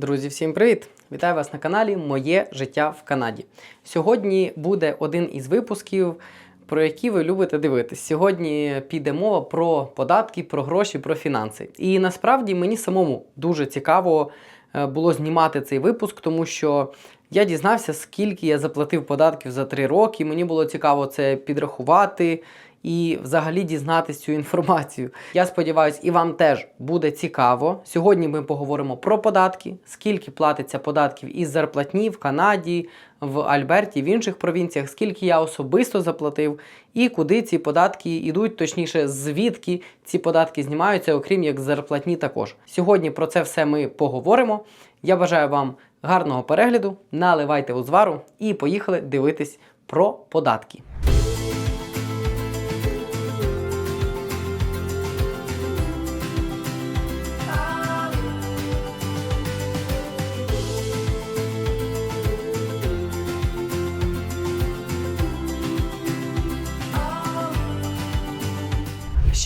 Друзі, всім привіт! Вітаю вас на каналі Моє життя в Канаді. Сьогодні буде один із випусків, про які ви любите дивитись. Сьогодні піде мова про податки, про гроші, про фінанси. І насправді мені самому дуже цікаво е, було знімати цей випуск, тому що я дізнався, скільки я заплатив податків за три роки. Мені було цікаво це підрахувати і взагалі дізнатися цю інформацію. Я сподіваюся, і вам теж буде цікаво. Сьогодні ми поговоримо про податки, скільки платиться податків із зарплатні в Канаді, в Альберті, в інших провінціях, скільки я особисто заплатив, і куди ці податки йдуть, точніше, звідки ці податки знімаються, окрім як зарплатні також. Сьогодні про це все ми поговоримо. Я бажаю вам гарного перегляду, наливайте узвару і поїхали дивитись про податки.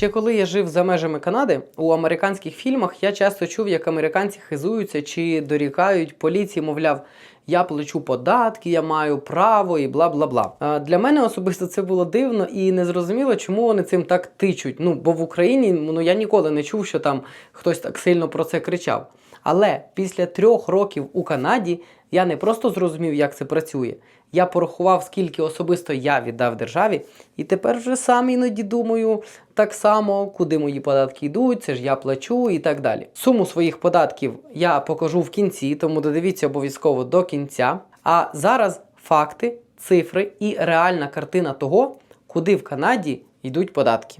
Ще коли я жив за межами Канади, у американських фільмах я часто чув, як американці хизуються чи дорікають поліції, мовляв, я плачу податки, я маю право і бла бла бла. Для мене особисто це було дивно і незрозуміло, чому вони цим так тичуть. Ну бо в Україні ну я ніколи не чув, що там хтось так сильно про це кричав. Але після трьох років у Канаді я не просто зрозумів, як це працює. Я порахував, скільки особисто я віддав державі, і тепер вже сам іноді думаю так само, куди мої податки йдуть, це ж я плачу і так далі. Суму своїх податків я покажу в кінці, тому додивіться обов'язково до кінця. А зараз факти, цифри і реальна картина того, куди в Канаді йдуть податки.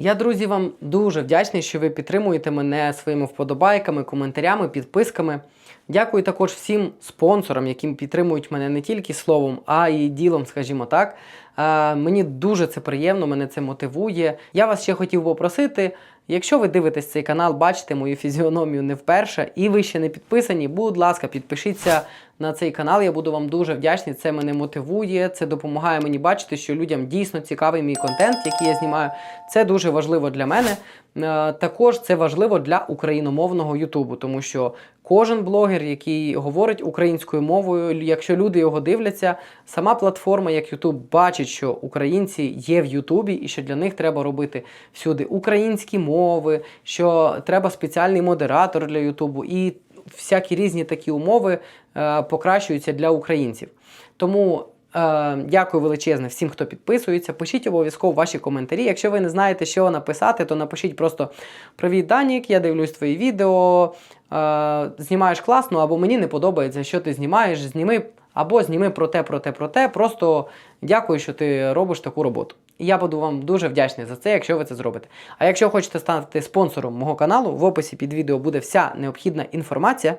Я, друзі, вам дуже вдячний, що ви підтримуєте мене своїми вподобайками, коментарями, підписками. Дякую також всім спонсорам, які підтримують мене не тільки словом, а й ділом, скажімо так. Мені дуже це приємно, мене це мотивує. Я вас ще хотів попросити, якщо ви дивитесь цей канал, бачите мою фізіономію не вперше, і ви ще не підписані, будь ласка, підпишіться на цей канал. Я буду вам дуже вдячний. Це мене мотивує, це допомагає мені бачити, що людям дійсно цікавий мій контент, який я знімаю. Це дуже важливо для мене. Е, Також це важливо для україномовного Ютубу, тому що кожен блогер, який говорить українською мовою, якщо люди його дивляться, сама платформа, як Ютуб, бачить, що українці є в Ютубі, і що для них треба робити всюди українські мови, що треба спеціальний модератор для Ютубу, і всякі різні такі умови е, покращуються для українців. Тому. Е, дякую величезне всім, хто підписується. Пишіть обов'язково ваші коментарі. Якщо ви не знаєте, що написати, то напишіть просто Привіт, Данік, я дивлюсь твої відео. Е, знімаєш класно, або мені не подобається, що ти знімаєш. Зніми, або зніми про те, про те, про те. Просто дякую, що ти робиш таку роботу. Я буду вам дуже вдячний за це, якщо ви це зробите. А якщо хочете стати спонсором мого каналу, в описі під відео буде вся необхідна інформація.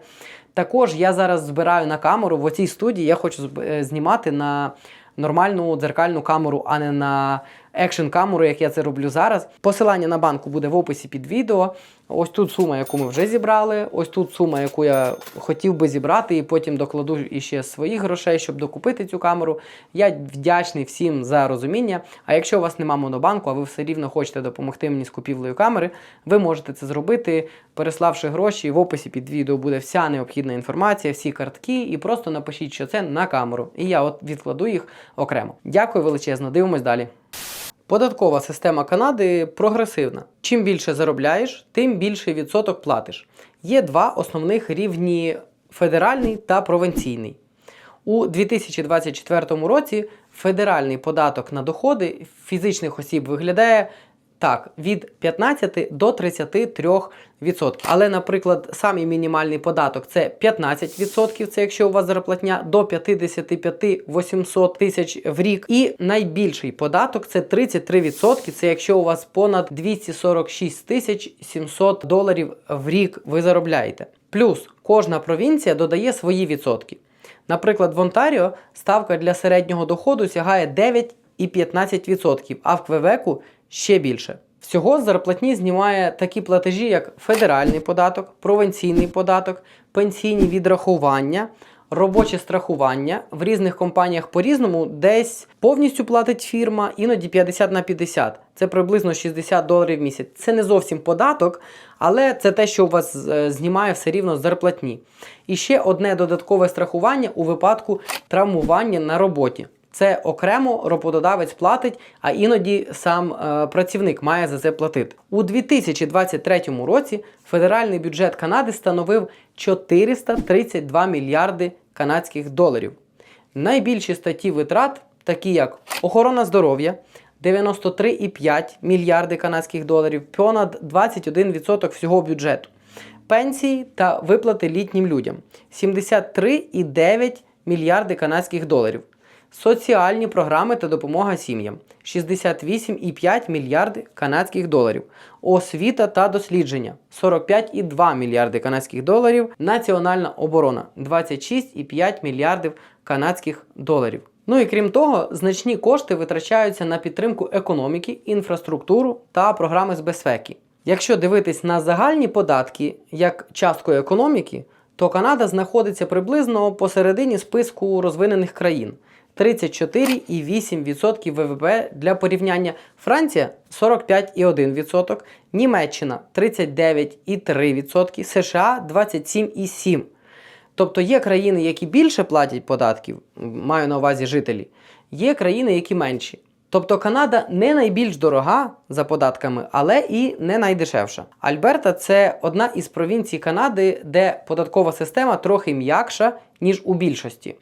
Також я зараз збираю на камеру в оцій студії. Я хочу е, знімати на нормальну дзеркальну камеру, а не на екшн камеру, як я це роблю зараз. Посилання на банку буде в описі під відео. Ось тут сума, яку ми вже зібрали. Ось тут сума, яку я хотів би зібрати, і потім докладу іще своїх грошей, щоб докупити цю камеру. Я вдячний всім за розуміння. А якщо у вас нема монобанку, а ви все рівно хочете допомогти мені з купівлею камери, ви можете це зробити, переславши гроші. В описі під відео буде вся необхідна інформація, всі картки, і просто напишіть, що це на камеру. І я от відкладу їх окремо. Дякую величезно. Дивимось далі. Податкова система Канади прогресивна. Чим більше заробляєш, тим більший відсоток платиш. Є два основних рівні федеральний та провінційний. У 2024 році федеральний податок на доходи фізичних осіб виглядає так, від 15 до 33%. Але, наприклад, самий мінімальний податок це 15%, це якщо у вас зарплатня до 55 800 тисяч в рік. І найбільший податок це 33%, це якщо у вас понад 246 тисяч 700 доларів в рік ви заробляєте. Плюс кожна провінція додає свої відсотки. Наприклад, в Онтаріо ставка для середнього доходу сягає 9 і 15%, а в Квебеку ще більше. Всього зарплатні знімає такі платежі, як федеральний податок, провінційний податок, пенсійні відрахування, робоче страхування в різних компаніях по-різному, десь повністю платить фірма, іноді 50 на 50. Це приблизно 60 доларів в місяць. Це не зовсім податок, але це те, що у вас е, знімає все рівно зарплатні. І ще одне додаткове страхування у випадку травмування на роботі. Це окремо роботодавець платить, а іноді сам е, працівник має за це платити. У 2023 році федеральний бюджет Канади становив 432 мільярди канадських доларів. Найбільші статті витрат, такі як охорона здоров'я 93,5 мільярди канадських доларів, понад 21% всього бюджету. Пенсії та виплати літнім людям 73,9 мільярди канадських доларів. Соціальні програми та допомога сім'ям 68,5 мільярди канадських доларів. Освіта та дослідження 45,2 мільярди канадських доларів. Національна оборона 26,5 мільярдів канадських доларів. Ну і крім того, значні кошти витрачаються на підтримку економіки, інфраструктуру та програми з безпеки. Якщо дивитись на загальні податки як частку економіки, то Канада знаходиться приблизно посередині списку розвинених країн. 34,8% ВВП для порівняння. Франція 45,1%, Німеччина 39,3%, США 27,7%. Тобто є країни, які більше платять податків, маю на увазі жителі, є країни, які менші. Тобто Канада не найбільш дорога за податками, але і не найдешевша. Альберта це одна із провінцій Канади, де податкова система трохи м'якша, ніж у більшості.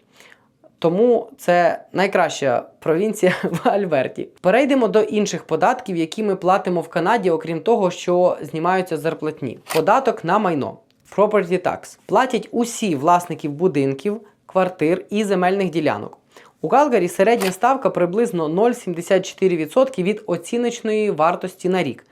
Тому це найкраща провінція в Альберті. Перейдемо до інших податків, які ми платимо в Канаді, окрім того, що знімаються зарплатні. Податок на майно. Property tax. Платять усі власників будинків, квартир і земельних ділянок. У Калгарі середня ставка приблизно 0,74% від оціночної вартості на рік.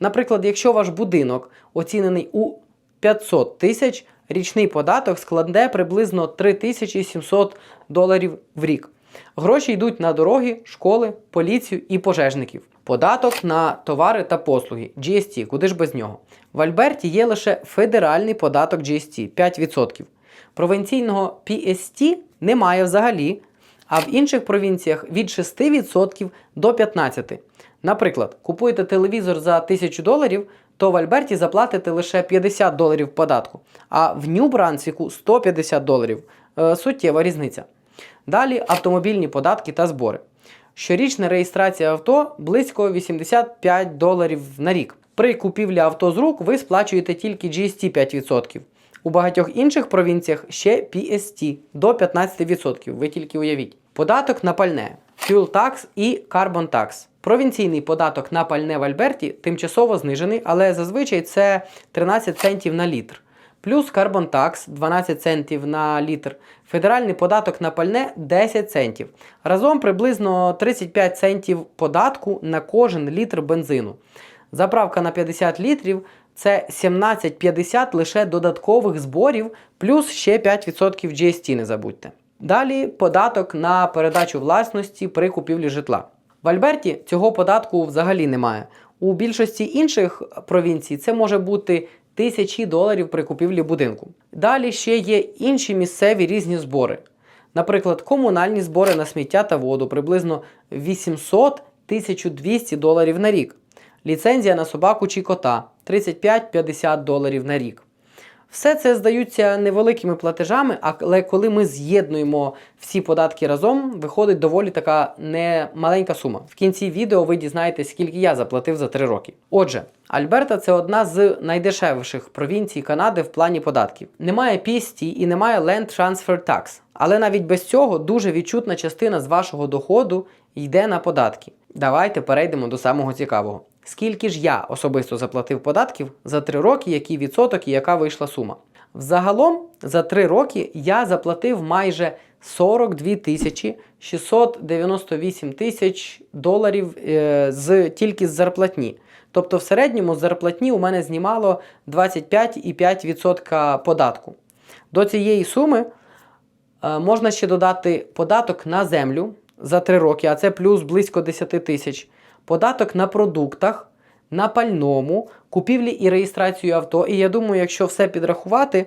Наприклад, якщо ваш будинок оцінений у 500 тисяч, річний податок складе приблизно 3700 доларів в рік. Гроші йдуть на дороги, школи, поліцію і пожежників. Податок на товари та послуги GST, куди ж без нього. В Альберті є лише федеральний податок GST 5%. Провінційного PST немає взагалі, а в інших провінціях від 6% до 15%. Наприклад, купуєте телевізор за 1000 доларів, то в Альберті заплатите лише 50 доларів податку, а в Нью-Брансвіку 150 доларів. Е, суттєва різниця. Далі автомобільні податки та збори. Щорічна реєстрація авто близько 85 доларів на рік. При купівлі авто з рук ви сплачуєте тільки GST 5%. У багатьох інших провінціях ще PST до 15%. Ви тільки уявіть. Податок на пальне, Fuel Tax і Carbon Tax. Провінційний податок на пальне в Альберті тимчасово знижений, але зазвичай це 13 центів на літр. Плюс Tax 12 центів на літр. Федеральний податок на пальне 10 центів. Разом приблизно 35 центів податку на кожен літр бензину. Заправка на 50 літрів це 17,50 лише додаткових зборів, плюс ще 5% GST, не забудьте. Далі податок на передачу власності при купівлі житла. В Альберті цього податку взагалі немає. У більшості інших провінцій це може бути тисячі доларів при купівлі будинку. Далі ще є інші місцеві різні збори. Наприклад, комунальні збори на сміття та воду приблизно 800-1200 доларів на рік. Ліцензія на собаку чи кота 35-50 доларів на рік. Все це здаються невеликими платежами, але коли ми з'єднуємо всі податки разом, виходить доволі така немаленька сума. В кінці відео ви дізнаєтесь, скільки я заплатив за 3 роки. Отже, Альберта це одна з найдешевших провінцій Канади в плані податків. Немає PST і немає Land Transfer Tax. Але навіть без цього дуже відчутна частина з вашого доходу йде на податки. Давайте перейдемо до самого цікавого. Скільки ж я особисто заплатив податків за 3 роки, який відсоток і яка вийшла сума? Взагалом за 3 роки я заплатив майже 42 тисячі 698 тисяч доларів е, з, тільки з зарплатні. Тобто в середньому зарплатні у мене знімало 25,5% податку. До цієї суми е, можна ще додати податок на землю за 3 роки, а це плюс близько 10 тисяч податок на продуктах, на пальному, купівлі і реєстрацію авто. І я думаю, якщо все підрахувати,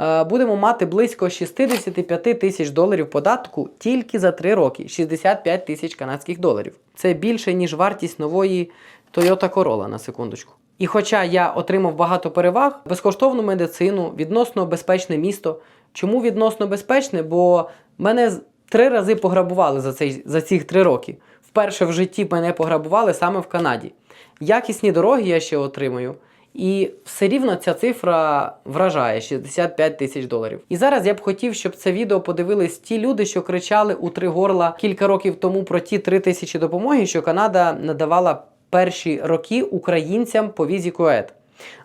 е, будемо мати близько 65 тисяч доларів податку тільки за 3 роки. 65 тисяч канадських доларів. Це більше, ніж вартість нової Toyota Corolla, на секундочку. І хоча я отримав багато переваг, безкоштовну медицину, відносно безпечне місто. Чому відносно безпечне? Бо мене три рази пограбували за, цей, за ці три роки. Вперше в житті мене пограбували саме в Канаді. Якісні дороги я ще отримую. І все рівно ця цифра вражає 65 тисяч доларів. І зараз я б хотів, щоб це відео подивились ті люди, що кричали у три горла кілька років тому про ті 3 тисячі допомоги, що Канада надавала перші роки українцям по візі КОЕД.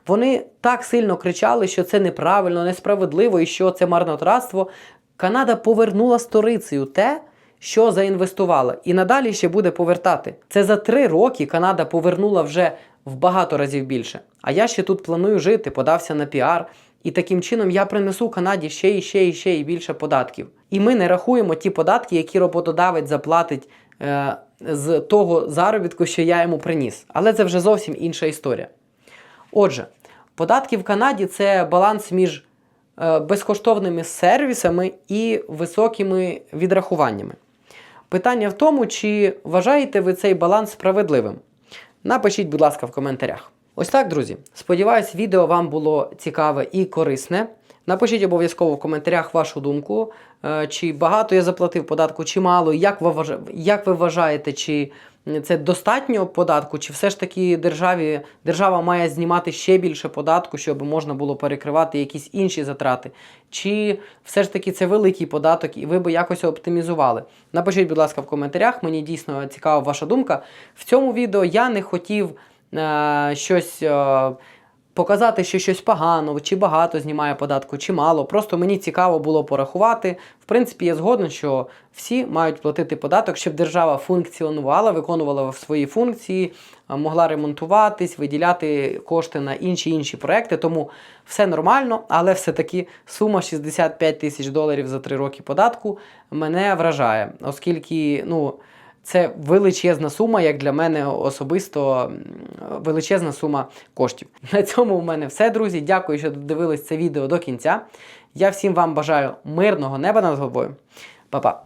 Вони так сильно кричали, що це неправильно, несправедливо і що це марнотратство. Канада повернула сторицею те, що заінвестувала, і надалі ще буде повертати. Це за три роки Канада повернула вже в багато разів більше. А я ще тут планую жити, подався на піар, і таким чином я принесу Канаді ще і ще і ще і більше податків. І ми не рахуємо ті податки, які роботодавець заплатить е, з того заробітку, що я йому приніс. Але це вже зовсім інша історія. Отже, податки в Канаді це баланс між е, безкоштовними сервісами і високими відрахуваннями. Питання в тому, чи вважаєте ви цей баланс справедливим? Напишіть, будь ласка, в коментарях. Ось так, друзі. Сподіваюсь, відео вам було цікаве і корисне. Напишіть обов'язково в коментарях вашу думку, е, чи багато я заплатив податку, чи мало, як ви, як ви вважаєте, чи це достатньо податку, чи все ж таки державі, держава має знімати ще більше податку, щоб можна було перекривати якісь інші затрати, чи все ж таки це великий податок, і ви би якось оптимізували. Напишіть, будь ласка, в коментарях, мені дійсно цікава ваша думка. В цьому відео я не хотів е, щось. Е, показати, що щось погано, чи багато знімає податку, чи мало. Просто мені цікаво було порахувати. В принципі, я згоден, що всі мають платити податок, щоб держава функціонувала, виконувала свої функції, могла ремонтуватись, виділяти кошти на інші інші проекти. Тому все нормально, але все-таки сума 65 тисяч доларів за 3 роки податку мене вражає, оскільки, ну. Це величезна сума, як для мене особисто величезна сума коштів. На цьому в мене все, друзі. Дякую, що додивились це відео до кінця. Я всім вам бажаю мирного неба над головою. Па-па!